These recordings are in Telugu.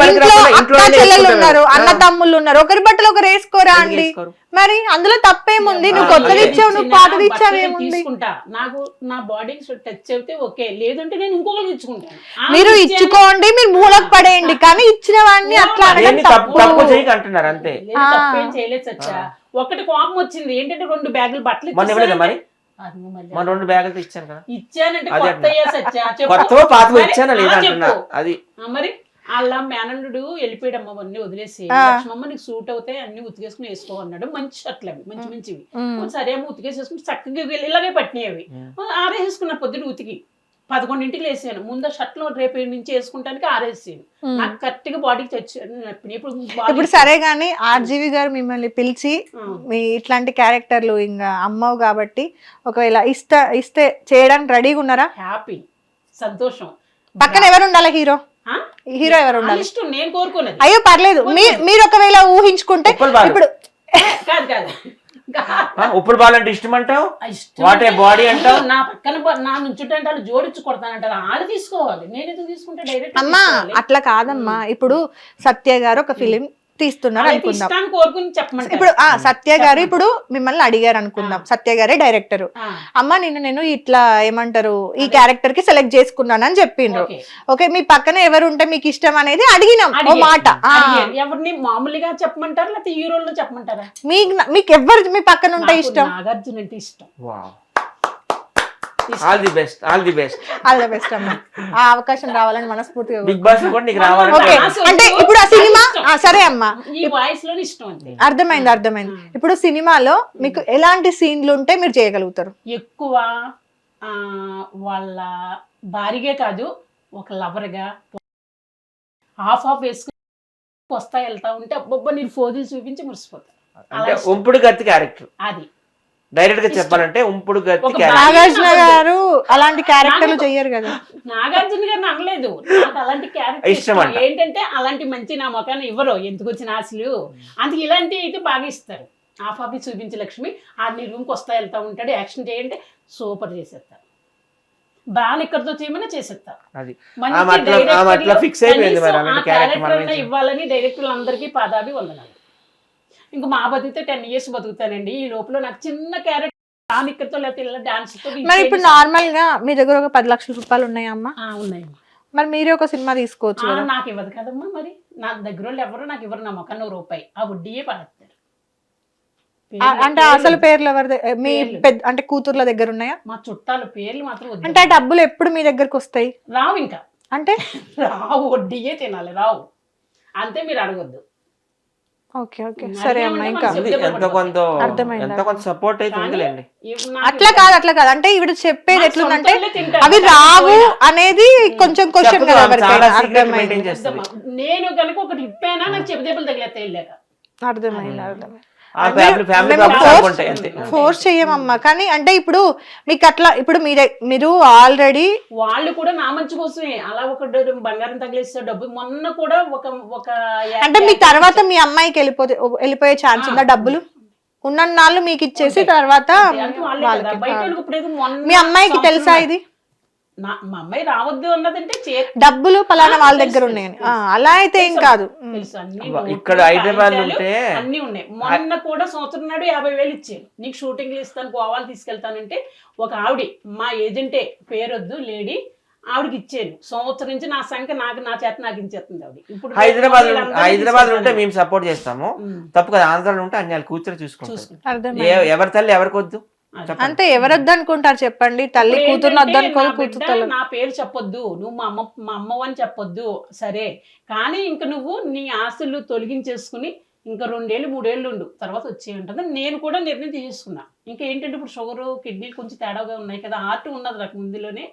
చెల్లెలు. ఉన్నారు అన్న. తమ్ముళ్ళు ఉన్నారు. ఒకరి బట్టలు ఒకరు వేసుకోరా అండి? మరి అందులో తప్పేముంది? నువ్వు కొత్తది. ఇచ్చావు నువ్వు పాతది ఇచ్చావు ఏముంది? నాకు నా బాడీకి టచ్ అయితే ఓకే. లేదంటే నేను ఇంకొకరికి ఇచ్చుకుంటాను. మీరు. ఇచ్చుకోండి మీరు మూలకు పడేయండి కానీ ఇచ్చిన వాడిని అట్లా తప్పు అంటున్నారు అంతే. తప్పేం చేయలేదు సచ్చా ఒకటి కోపం వచ్చింది. ఏంటంటే రెండు బ్యాగులు బట్టలు మరి? మన రెండు బ్యాగులతో ఇచ్చాను కదా. ఇచ్చానంటే కొత్త సచ్చా పాత ఇచ్చానా లేదా అంటున్నా. అది. మరి? వాళ్ళ మేనల్లుడు వెళ్ళిపోయాడమ్మ అవన్నీ వదిలేసి. లక్ష్మమ్మ నీకు సూట్ అవుతాయి అన్ని ఉతికేసుకుని వేసుకో అన్నాడు మంచి షర్ట్లు అవి మంచి మంచివి. సరే అమ్మ ఉతికేసేసుకుని చక్కగా వీళ్ళు ఇలాగే పట్టినాయి అవి. ఆరేసుకున్న పొద్దున ఉతికి పదకొండింటికి వేసాను ముందు షర్ట్లు రేపు నుంచి వేసుకుంటానికి ఆరేసాను. నాకు కరెక్ట్గా బాడీకి తెచ్చాను ఇప్పుడు body- ఇప్పుడు సరే గాని ఆర్జీవి గారు మిమ్మల్ని పిలిచి. మీ ఇట్లాంటి క్యారెక్టర్లు ఇంకా అమ్మవు కాబట్టి ఒకవేళ ఇష్ట ఇస్తే చేయడానికి రెడీగా ఉన్నారా హ్యాపీ సంతోషం పక్కన ఎవరు ఉండాలి హీరో? హీరో ఎవరు ఉండాలి? ఇష్టం నేను కోరుకున్నది. అయ్యో పర్లేదు. మీ- మీరు ఒకవేళ ఊహించుకుంటే. ఇప్పుడు కాదు కాదు. ఆ, ఉప్పుడు బాలంటే ఇష్టం అంటావు? అంటే body అంటావు? నా పక్కన నా నుంచుంటే అంటే వాళ్ళు జోడించి కొడతానంటారు. ఆడ తీసుకోవాలి. నేను ఎందుకు తీసుకుంటే డైరెక్ట్ అమ్మా అట్లా కాదమ్మా. ఇప్పుడు సత్య గారు ఒక ఫిలిం తీస్తున్నారు అనుకుందాం. ఇష్టాన్ని కోరుకుని చెప్పమంటారు. ఇప్పుడు ఆ సత్య గారు ఇప్పుడు మిమ్మల్ని అడిగారు అనుకుందాం. సత్య గారే డైరెక్టర్. అమ్మ నిన్ను నేను ఇట్లా ఏమంటారు ఈ క్యారెక్టర్కి సెలెక్ట్ చేసుకున్నాను అని చెప్పిండ్రు. ఓకే. మీ పక్కన ఎవరు ఉంటే మీకు ఇష్టం అనేది అడిగినాం. ఓ. మాట. ఎవరిని మామూలుగా చెప్పమంటారా లేకపోతే హీరోలు చెప్పమంటారా? మీకు మీకు ఎవరు మీ పక్కన ఉంటే ఇష్టం? నాగార్జున అంటే ఇష్టం all the best all the best all the best అమ్మ. ఆ అవకాశం రావాలని మనస్ఫూర్తిగా బిగ్ బాస్ కూడా నీకు రావాలి ఓకే అంటే. ఇప్పుడు ఆ సినిమా సరే అమ్మా. ఈ వాయిస్లోనే ఇష్టం అంతే. అర్థమైంది అర్థమైంది. ఇప్పుడు సినిమాలో మీకు ఎలాంటి సీన్లు ఉంటే మీరు చేయగలుగుతారు? ఎక్కువ ఆ, వాళ్ళ భారీగే కాదు ఒక లవర్గా హాఫ్ హాఫ్ వేసుకుని వస్తా వెళ్తా ఉంటే అబ్బబ్బా నేను ఫోజులు చూపించి మురిసిపోతాను అంటే ఉంపుడు గత్తి క్యారెక్టర్. అది. డైరెక్ట్గా చెప్పాలంటే ఉంపుడు నాగార్జున గారు అలాంటి క్యారెక్టర్లు చెయ్యరు కదా. నాగార్జున గారిని అనలేదు. నాకు అలాంటి క్యారెక్టర్. ఏంటంటే అలాంటి మంచి నా మొఖాన్ని ఇవ్వరు. ఎందుకు వచ్చిన ఆశలు? అందుకే ఇలాంటి అయితే బాగా ఇస్తారు. హాఫ్ ఆఫ్ చూపించి లక్ష్మి. ఆ నీ రూమ్కి వస్తా వెళ్తా ఉంటాడు. యాక్షన్ చేయంటే సూపర్ చేసేస్తారు. బాగా ఇక్కడితో చేయమని చేసేస్తారు. ఇవ్వాలని డైరెక్టర్లు అందరికీ పాదాభి వందనాలు. ఇంక మా బతికితే టెన్ ఇయర్స్ బతుకుతానండి. ఈ లోపల నాకు చిన్న క్యారెక్టర్ దాని ఇక్కడితో లేకపోతే డాన్స్ మరి ఇప్పుడు నార్మల్గా మీ దగ్గర ఒక పది లక్షల రూపాయలు ఉన్నాయా అమ్మా? ఆ, ఉన్నాయి మరి మీరే ఒక సినిమా తీసుకోవచ్చు నాకు ఇవ్వదు కదమ్మా మరి. నా దగ్గర వాళ్ళు ఎవరు నాకు ఇవ్వరు నా మొక్క నూరు రూపాయి. ఆ వడ్డీయే పడతారు అంటే అసలు పేర్లు ఎవరి మీ. పెద్ద అంటే కూతుర్ల దగ్గర ఉన్నాయా? మా చుట్టాల పేర్లు మాత్రం. అంటే ఆ డబ్బులు ఎప్పుడు మీ దగ్గరకు వస్తాయి? రావు ఇంకా. అంటే? రావు వడ్డీయే తినాలి రావు. అంతే మీరు అడగొద్దు. Okay okay. సరే అమ్మా ఇంకా. ఉంది. ఎంతో కొంత అర్థమైంది, ఎంతో కొంత సపోర్ట్ అయితే ఉందిలేండి. ఇవి నాకు అట్లా కాదు అట్లా కాదు. అంటే ఇవిడ చెప్పేది ఎట్లుందంటే. అవి రావు అనేది కొంచెం క్వశ్చన్ కదా ఆమె చాలా ఎవరికైనా secret అర్థమైంది? maintain చేస్తుంది. నేను కనుక ఒకటి ఇప్పానా నాకు చెవిదేపులు తగిలేస్తాయి వెళ్ళాక అర్థమైంది అర్థమైంది. ఫోర్స్ చెయ్యమమ్మా కానీ అంటే ఇప్పుడు మీకు అట్లా ఇప్పుడు మీరే మీరు ఆల్రెడీ వాళ్ళు కూడా నా మంచి కోసమే. అలా ఒక బంగారం తగిలేస్తే డబ్బు మొన్న కూడా ఒక ఒక అంటే మీ తర్వాత మీ అమ్మాయికి వెళ్ళిపోతే వెళ్ళిపోయే ఛాన్స్ ఉందా డబ్బులు? ఉన్న నాళ్ళు మీకు ఇచ్చేసి తర్వాత మీ అమ్మాయికి తెలుసా ఇది? నా మా అమ్మాయి రావద్దు అన్నదంటే చే డబ్బులు పలానా వాళ్ళ దగ్గర ఉన్నాయని. ఆ, అలా అయితే ఏం కాదు. ఉమ్. తెలుసు అన్ని అబ్బా, నోట్లు, ఇక్కడ హైదరాబాద్ కాగితాలు ఉంటే అన్ని ఉన్నాయి. మొన్న కూడా సంవత్సరం నాడు యాభై వేలు ఇచ్చాను నీకు షూటింగ్లు ఇస్తాను గోవాలు తీసుకెళ్తానంటే ఒక ఆవిడ మా ఏజెంటే పేరొద్దు లేడీ ఆవిడకి ఇచ్చాను సంవత్సరం నుంచి నా సంఖ్య నాకు నా చేత నాకు ఇచ్చేస్తుంది ఆవిడ. ఇప్పుడు హైదరాబాద్ వీళ్ళందరినీ హైదరాబాద్ ఉంటే తీసుకెళ్తాను. మేము సపోర్ట్ చేస్తాము. ఉమ్, తప్పు కదా ఆంధ్రాలో ఉంటే అన్ని వాళ్ళు కూర్చొని చూసుకుంటారు. చూసుకుంటా. అర్థమైంది. ఏ- ఎవరి తల్లి ఎవరికి అంతే ఎవరు వద్దనుకుంటారు చెప్పండి? తల్లి కూతురు తల్లి నా పేరు చెప్పొద్దు. నువ్వు మా అమ్మ మా అమ్మవు అని చెప్పొద్దు. సరే. కానీ ఇంక నువ్వు నీ ఆస్తులు తొలగించేసుకుని ఇంకా రెండేళ్ళు మూడేళ్ళు ఉండు. తర్వాత వచ్చేయంటుంది నేను కూడా నిర్ణయం తీసుకున్నా. ఇంకా ఏంటంటే ఇప్పుడు షుగరు కిడ్నీలు కొంచెం తేడాగా ఉన్నాయి కదా. హార్ట్ ఉన్నది నాకు ముందులోనే.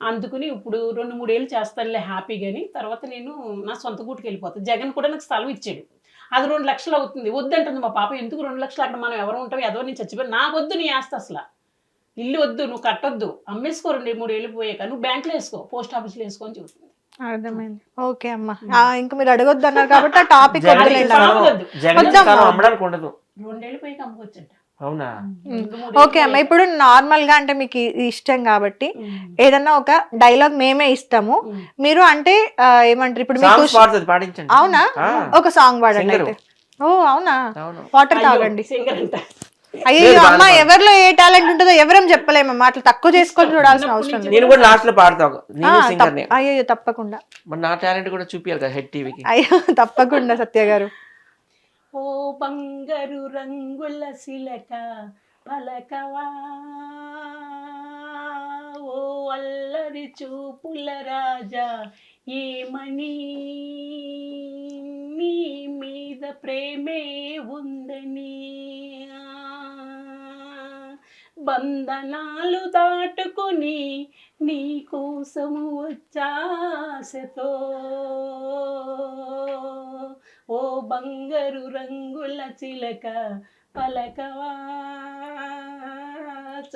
అందుకుని ఇప్పుడు రెండు మూడేళ్ళు చేస్తానులే హ్యాపీగాని. తర్వాత నేను నా సొంత గూటికి వెళ్ళిపోతాను జగన్ కూడా నాకు స్థలం ఇచ్చాడు. అది రెండు లక్షలు అవుతుంది. వద్దంటుంది మా పాప. ఎందుకు రెండు లక్షలు? అక్కడ మనం ఎవరు ఉంటాం? ఏదో నేను చచ్చిపోయి నాకు వద్దు నీ ఆస్తి అసలు. ఇల్లు వద్దు నువ్వు కట్టొద్దు. అమ్మేసుకో రెండు మూడు ఏళ్ళు పోయాక. నువ్వు బ్యాంక్లో వేసుకో పోస్ట్ ఆఫీస్లో వేసుకో అని చెబుతుంది. అర్థమైంది. ఓకే అమ్మా. ఇంకా మీరు అడగొద్దు అన్నారు కాబట్టి ఆ టాపిక్. వద్దు. రెండేళ్ళు పోయాక అమ్ముకోవచ్చంట. అవునా? ఓకే అమ్మ ఇప్పుడు నార్మల్గా అంటే మీకు ఇష్టం కాబట్టి. ఏదన్నా ఒక డైలాగ్ మేమే ఇస్తాము. మీరు అంటే ఏమంటారు ఇప్పుడు మీకు అవునా? ఒక సాంగ్ పాడండి. అయితే. ఓ అవునా? వాటర్ అయ్యో, తాగండి. సింగర్ అంట. అయ్యో అమ్మ ఎవరిలో ఏ టాలెంట్ ఉంటుందో ఎవరం చెప్పలేమమ్మా. అట్లా తక్కువ చేసుకొని చూడాల్సిన అవసరం లేదు. నేను కూడా లాస్ట్లో పాడతా. అయ్యో తప్పకుండా. మరి నా టాలెంట్ కూడా చూపించాలి కదా హెడ్ టీవీకి అయ్యో తప్పకుండా సత్య గారు. ఓ బంగారు రంగుల శిలక పలకవా? ఓ అల్లరి చూపుల రాజా ఏమని నీ మీద ప్రేమే ఉందని. బంధనాలు దాటుకొని నీ కోసము వచ్చాసతో ఓ బంగారు రంగుల చిలక పలకవా.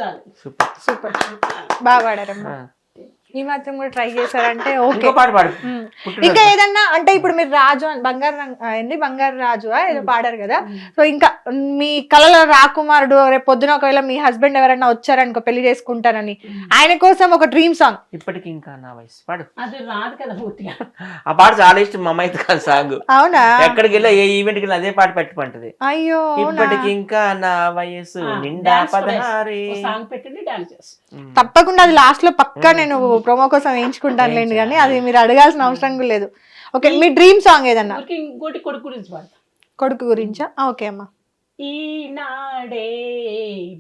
చాలు. సూపర్. సూపర్. బాగా పాడారమ్మా. ఈ మాత్రం కూడా ట్రై చేశారంటే ఓకే. ఇంకో పాట పాడు. ఉమ్. పుట్టినరోజు. ఇంకా ఏదన్నా అంటే ఇప్పుడు మీరు రాజు అని- బంగారు ఏంది? బంగారు రాజు ఏదో పాడారు కదా. సో ఇంకా మీ కళల రాకుమారుడు రేపు పొద్దున ఒకవేళ మీ హస్బెండ్ ఎవరైనా వచ్చారనుకో పెళ్ళి చేసుకుంటానని ఆయన కోసం ఒక డ్రీమ్ సాంగ్. ఇప్పటికి ఇంకా నా వయసు. పాడు. అది రాదు కదా పూర్తిగా. ఆ పాట చాలా ఇష్టం మా అమ్మాయి కాదు సాంగ్. అవునా? ఎక్కడికి వెళ్ళా ఏ ఈవెంట్కి వెళ్ళి అదే పాట పెట్టుకుంటది. అయ్యో ఇప్పటికి ఇంకా నా వయసు నిండా పదహారే. సాంగ్ పెట్టండి డాన్స్ చేస్తాం. ఉమ్. తప్పకుండా అది లాస్ట్లో పక్కా నేను ప్రోమో కోసం వేయించుకుంటాను లేండి కానీ అది మీరు అడగాల్సిన అవసరం కూడా లేదు. ఓకే మీ డ్రీమ్ సాంగ్ ఏదన్నా? ఇంకోటి కొడుకు గురించి పాడతాం. కొడుకు గురించా? ఓకే అమ్మా. ఈనాడే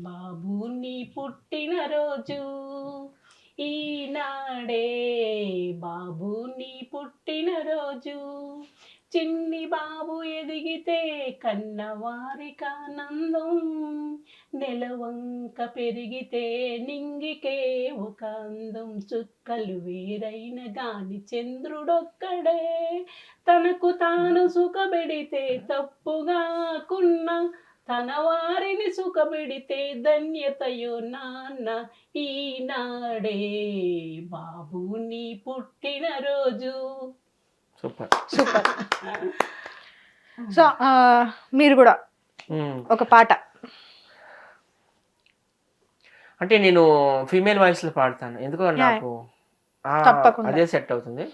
బాబు నీ పుట్టినరోజు ఈనాడే బాబు నీ పుట్టినరోజు చిన్ని బాబు ఎదిగితే కన్నవారికానందం నెలవంక పెరిగితే నింగికే ఒక అందం. చుక్కలు వేరైన గాని చంద్రుడొక్కడే. తనకు తాను సుఖపెడితే తప్పుగాకున్న తన వారిని సుఖపెడితే ధన్యతయో నాన్న ఈనాడే. బాబు నీ పుట్టినరోజు సూపర్. సూపర్. సో ఆ, మీరు కూడా. ఒక పాట. అంటే నేను ఫీమేల్ వాయిస్లో పాడతాను. ఎందుకో నాకు. అదే సెట్ అవుతుంది.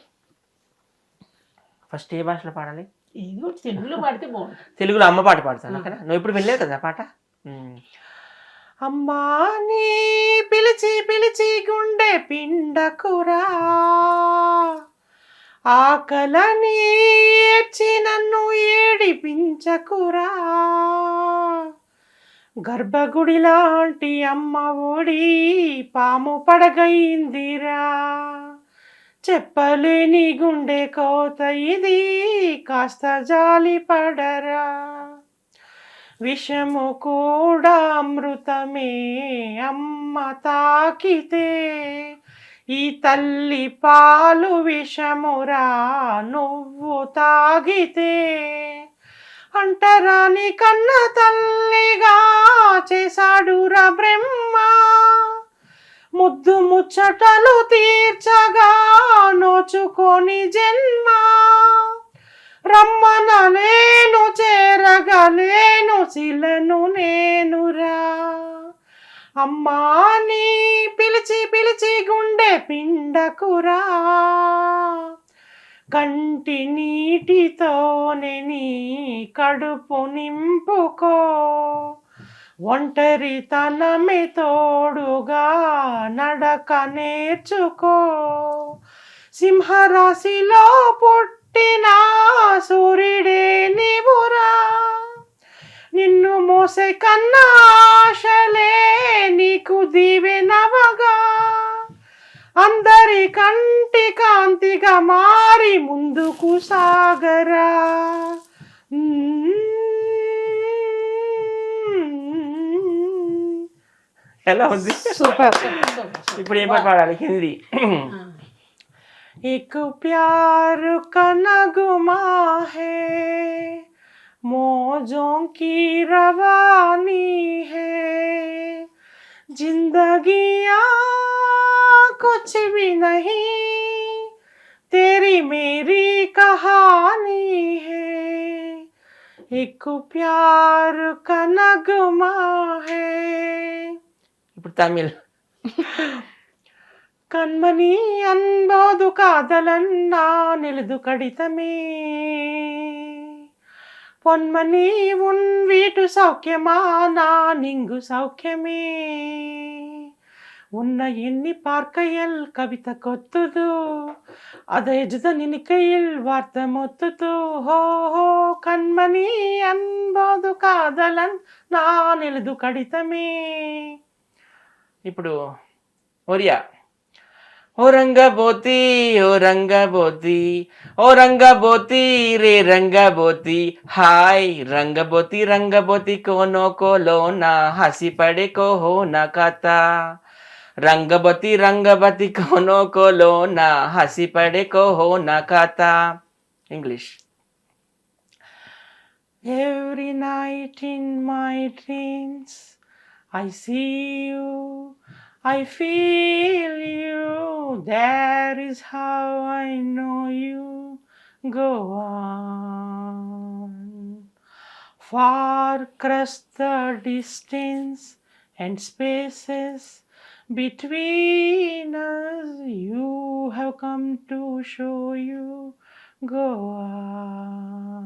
ఫస్ట్ ఏ భాషలో పాడాలి? తెలుగులో పాడితే బాగుంటుంది. తెలుగులో అమ్మ పాట పాడతాను ఓకేనా? నువ్వు ఇప్పుడు వినలేదు కదా పాట. అమ్మా నీ పిలిచి పిలిచి గుండె పిండకురా. ఆకలని నన్ను ఏడిపించకురా. గర్భగుడి లాంటి అమ్మ ఒడి పాము పడగైందిరా. చెప్పలేని గుండె కోత ఇది కాస్త జాలి పడరా. విషము కూడా అమృతమే అమ్మ తాకితే ఈ తల్లి పాలు విషమురా నువ్వు తాగితే అంటరాని కన్న తల్లిగా చేశాడురా బ్రహ్మ. ముద్దు ముచ్చటలు తీర్చగా నోచుకొని జన్మ. రమ్మనలేను చేరగలేను శిలను నేనురా. అమ్మా నీ పిలిచి పిలిచి గుండె పిండకురా. కంటి నీటితోనే నీ కడుపు నింపుకో. ఒంటరితనమే తోడుగా నడక నేర్చుకో. సింహరాశిలో పుట్టిన సూర్యుడే నీవురా. నిన్ను మోసే కన్నా కాంతిగా మారి ముందుకు సాగరా ఎలా ఉంది సూపర్ ఇప్పుడు ఏం పాట పాడాలి హిందీ एक प्यार का नगमा है मौजों की रवानी है जिंदगियाँ कुछ भी नहीं तेरी मेरी कहानी है। एक प्यार का नगमा है। ఇప్పుడు తమిళ్. కన్మని అన్బోదు కాదలన్నా నిలుదు కడితమే. పొన్మని ఉన్ వీటు సౌఖ్యమానా నింగు సౌఖ్యమే. உன்னை எண்ணி பார்க்கையில் கவிதை கொத்துது அதை எஜுத நினைக்கையில் வார்த்தை மொத்துது ஹோ ஹோ கண்மணி అన్బోదు కాదలన్ నా నిలుదు కడితమే ఇప్పుడు ఒరియా ఓ రంగబోతి ఓ రంగబోతి ఓ రంగబోతి రే రంగబోతి హాయ్ రంగబోతి రంగబోతి కోనో కోలోనా హసి పడే కోహో నా కథ रंगबती रंगबती कोनो को लो ना हसी पड़े को हो ना खाता English Every night in my dreams, I see you, I feel you, that is how I know you. Go on. Far across the distance and spaces, between us, you have come to show you. Go on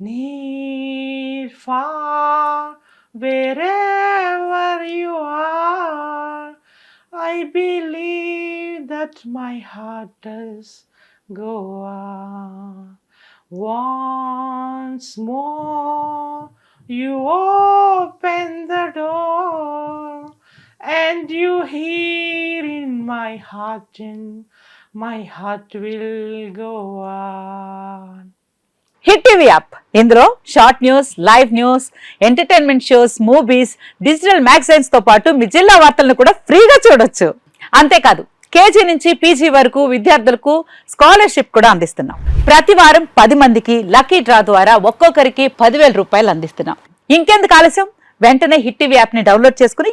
near, far, wherever you are. I believe that my heart does go on. Once more, you open the door, and you hear in my heart, and my heart will go on. Hit TV app ఇందులో short news live news entertainment shows movies digital మ్యాగజైన్స్తో పాటు మీ జిల్లా వార్తలను కూడా ఫ్రీగా చూడొచ్చు. అంతేకాదు కేజీ నుంచి పీజీ వరకు విద్యార్థులకు స్కాలర్షిప్ కూడా అందిస్తున్నాం. ప్రతి వారం పది మందికి లక్కీ డ్రా ద్వారా ఒక్కొక్కరికి పదివేల రూపాయలు అందిస్తున్నాం. ఇంకెందుకు ఆలస్యం? వెంటనే హిట్ టీవీ యాప్ని డౌన్లోడ్ చేసుకుని